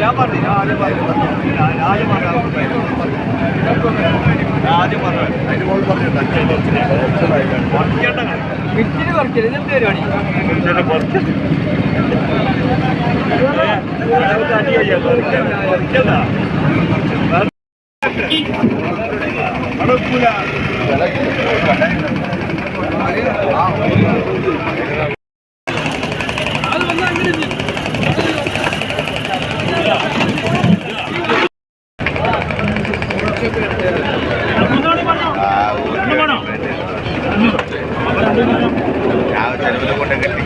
ഞാൻ പറഞ്ഞു ആദ്യം പറഞ്ഞു. ആദ്യം പറഞ്ഞത് അതിന് മുകളിൽ പറഞ്ഞു മിറ്റിന് കുറയ്ക്കരുത് ഇതെന്ത് പരിപാടി? ഞാൻ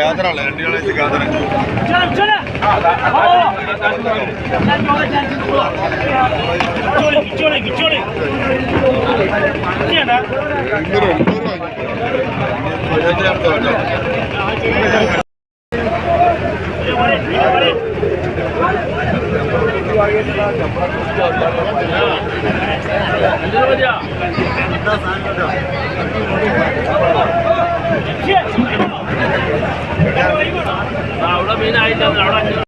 കെട്ടിക്കണം ഒരാൾക്ക് യാത്ര രണ്ടു നാളാഴ്ച യാത്ര അവിടെ മീനായില്ല അവിടെ